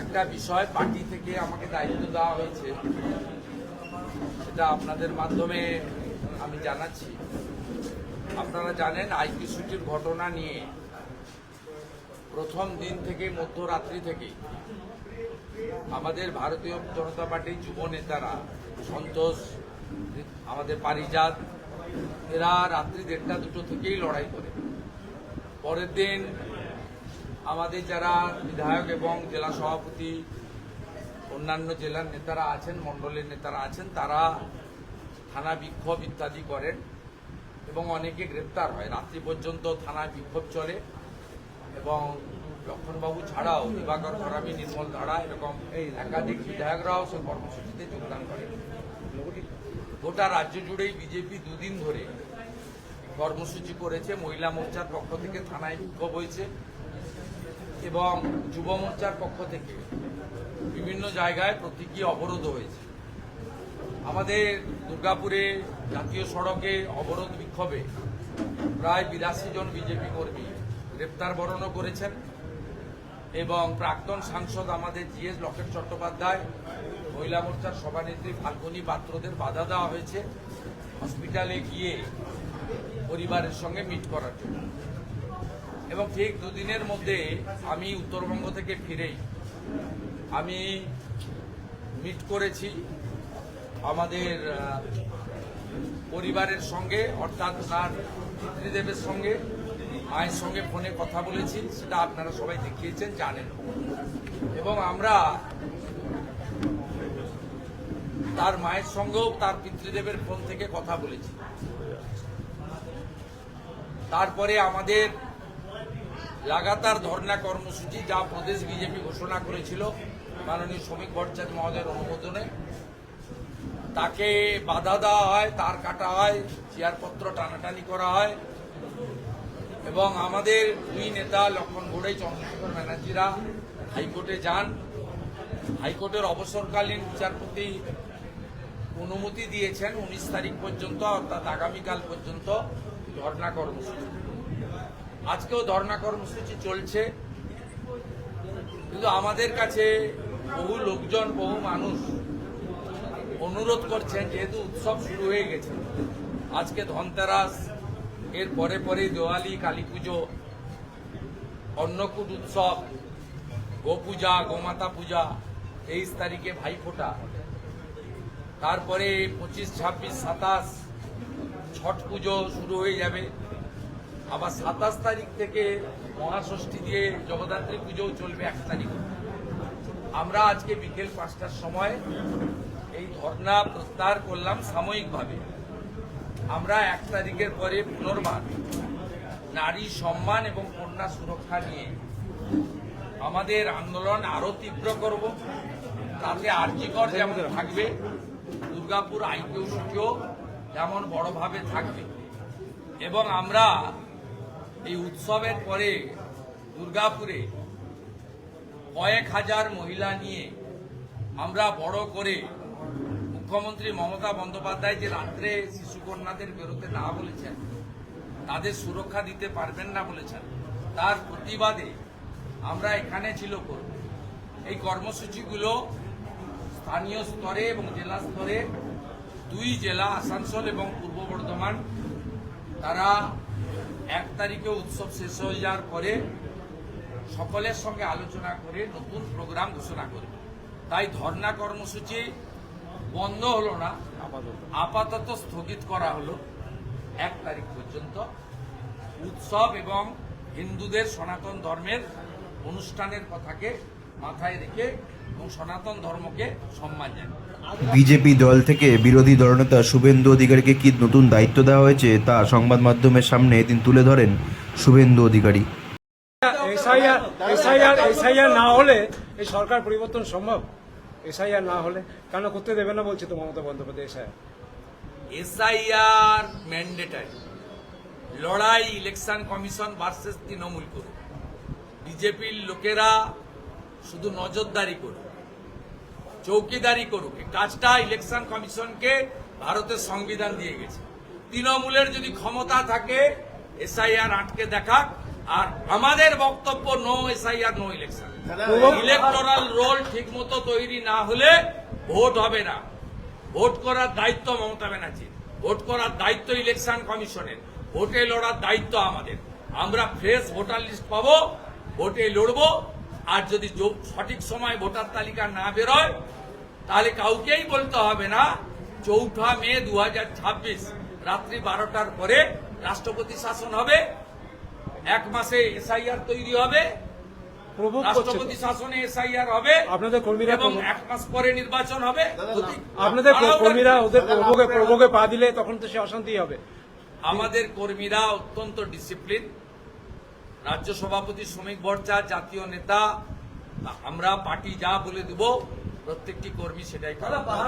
একটা বিষয় পার্টি থেকে আমাকে দায়িত্ব দেওয়া হয়েছে, সেটা আপনাদের মাধ্যমে আমি জানাচ্ছি। আপনারা জানেন, আইপি ছুটির ঘটনা নিয়ে প্রথম দিন থেকে মধ্যরাত্রি থেকে আমাদের ভারতীয় জনতা পার্টির যুব নেতারা সন্তোষ, আমাদের পারিজাত, এরা রাত্রি দেড়টা দুটো থেকেই লড়াই করে। পরের দিন আমাদের যারা বিধায়ক এবং জেলা সভাপতি অন্যান্য জেলার নেতারা আছেন মণ্ডলের নেতারা আছেন তারা থানা বিক্ষোভ ইত্যাদি করেন এবং অনেকে গ্রেপ্তার হয়। রাত্রি পর্যন্ত থানায় বিক্ষোভ চলে এবং লক্ষণবাবু ছাড়াও দিবাকর খরামি নির্মল ধারা এরকম একাধিক বিধায়করাও সে কর্মসূচিতে যোগদান করেন। গোটা রাজ্য জুড়েই বিজেপি দুদিন ধরে কর্মসূচি করেছে। মহিলা মোর্চার পক্ষ থেকে থানায় বিক্ষোভ হয়েছে। এবং যুব মোর্চার পক্ষ থেকে বিভিন্ন জায়গায় প্রতীকী অবরোধ হয়েছে। আমাদের দুর্গাপুরে জাতীয় সড়কে অবরোধ বিক্ষোভে প্রায় বিরাশি জন বিজেপি কর্মী গ্রেপ্তার বরণও করেছেন এবং প্রাক্তন সাংসদ আমাদের জিএস লকেট চট্টোপাধ্যায়, মহিলা মোর্চার সভানেত্রী ফাল্গুনী পাত্রদের বাধা দেওয়া হয়েছে। হসপিটালে গিয়ে পরিবারের সঙ্গে মিট করার জন্য। এবং ঠিক দুদিনের মধ্যে আমি উত্তরবঙ্গ থেকে ফিরেই আমি মিট করেছি আমাদের পরিবারের সঙ্গে, অর্থাৎ তার পিতৃদেবের সঙ্গে। মায়ের সঙ্গে ফোনে কথা বলেছি, সেটা আপনারা সবাই দেখিয়েছেন, জানেন। এবং আমরা তার মায়ের সঙ্গেও তার পিতৃদেবের ফোন থেকে কথা বলেছি। তারপরে আমাদের লাগাতার ধর্ণা কর্মসূচি যা প্রদেশ বিজেপি ঘোষণা করেছিল মাননীয় শ্রমিক ভট্টাচার্য মহোদয়ের অনুমোদনে। তাকে বাধা দেওয়া হয়, তার কাটা হয়, চেয়ারপত্র টানাটানি করা হয়। এবং আমাদের দুই নেতা, লক্ষণ গোড়াই চন্দ্রশেখর ব্যানার্জিরা হাইকোর্টে যান। হাইকোর্টের অবসরকালীন বিচারপতি অনুমতি দিয়েছেন উনিশ তারিখ পর্যন্ত, অর্থাৎ আগামীকাল পর্যন্ত ধর্ণা কর্মসূচি। আজকেও ধর্ণা কর্মসূচি চলছে। কিন্তু আমাদের কাছে বহু লোকজন, বহু মানুষ অনুরোধ করছেন, যেহেতু উৎসব শুরু হয়ে গেছে। আজকে ধনতেরাস, এর পরে পরে দেওয়ালি, কালী পুজো, অন্নকূট উৎসব, গোপূজা, গোমাতা পূজা, তেইশ তারিখে ভাইফোঁটা। তারপরে পঁচিশ, ছাব্বিশ, সাতাশ, ছট পুজো শুরু হয়ে যাবে। আবার সাতাশ তারিখ থেকে মহাষষ্ঠী দিয়ে জগদ্ধাত্রী পুজোও চলবে এক তারিখ আমরা আজকে বিকেল পাঁচটার সময় এই ধর্ণা প্রত্যাহার করলাম সাময়িকভাবে। আমরা এক তারিখের পরে পুনর্বার নারী সম্মান এবং কন্যা সুরক্ষা নিয়ে আমাদের আন্দোলন আরও তীব্র করব। তাতে আর্যিকর যেমন থাকবে, দুর্গাপুর আইকিউ সূচিও যেমন বড়ভাবে থাকবে। এবং আমরা এই উৎসবের পরে দুর্গাপুরে কয়েক হাজার মহিলা নিয়ে আমরা বড় করে মুখ্যমন্ত্রী মমতা বন্দ্যোপাধ্যায় যে রাত্রে শিশুকন্যাদের বেরোতে না বলেছেন, তাদের সুরক্ষা দিতে পারবেন না বলেছেন, তার প্রতিবাদে আমরা এখানে ছিল করব। এই কর্মসূচিগুলো স্থানীয় স্তরে এবং জেলা স্তরে দুই জেলা, আসানসোল এবং পূর্ব বর্ধমান, তারা এক তারিখে উৎসব শেষ হয়ে যাওয়ার পরে সকলের সঙ্গে আলোচনা করে নতুন প্রোগ্রাম ঘোষণা করবে তাই ধর্ণা কর্মসূচি বন্ধ হলো না আপাতত। স্থগিত করা হলো এক তারিখ পর্যন্ত। উৎসব এবং হিন্দুদের সনাতন ধর্মের অনুষ্ঠানের কথাকে মাথায় রেখে এবং সনাতন ধর্মকে সম্মান জানায় বিজেপি দল থেকে বিরোধী দলনেতা শুভেন্দু অধিকারীকে কি নতুন দায়িত্ব দেওয়া হয়েছে তা সংবাদ মাধ্যমের সামনে এদিন তুলে ধরেন Suvendu Adhikari. SIR SIR SIR না হলে এই সরকার পরিবর্তন সম্ভব? এসআইআর না হলে? কেন করতে দেবে না বলছে তো Mamata Bandyopadhyay SIR? SIR mandatory লড়াই ইলেকশন কমিশন ভার্সেস তৃণমূল করে বিজেপির লোকেরা শুধু নজরদারি করুক। চৌকিদারি করুক কাজটা ইলেকশন কমিশনকে ভারতের সংবিধান দিয়ে গেছে। তৃণমূলের যদি ক্ষমতা থাকে, এসআইআর আটকে দেখাক, আর আমাদের বক্তব্য no SIR no election electoral roll ঠিকমতো তৈরি না হলে ভোট হবে না। ভোট করার দায়িত্ব মমতা ব্যানার্জির। ভোট করার দায়িত্ব ইলেকশন কমিশনের। ভোটে লড়ার দায়িত্ব আমাদের। আমরা ফ্রেশ ভোটার লিস্ট পাবো, ভোটে লড়বো আর যদি সঠিক সময় ভোটার তালিকা না বেরোয় তাহলে কাউকেই বলতে হবে না চৌঠা মে দু হাজার ছাব্বিশ রাত্রি বারোটার পরে রাষ্ট্রপতি শাসন হবে এক মাসে এসআইআর তৈরি হবে রাষ্ট্রপতি শাসনে এসআইআর হবে আপনাদের কর্মীরা এবং এক মাস পরে নির্বাচন হবে। আপনাদের কর্মীরা ওদের প্রভোগে পা দিলে তখন তো সে অশান্তি হবে। আমাদের কর্মীরা অত্যন্ত ডিসিপ্লিন রাজ্য সভাপতি শ্রমিক বর্চা জাতীয় নেতা আমরা পার্টি যা বলে দেব প্রত্যেকটি কর্মী সেটাই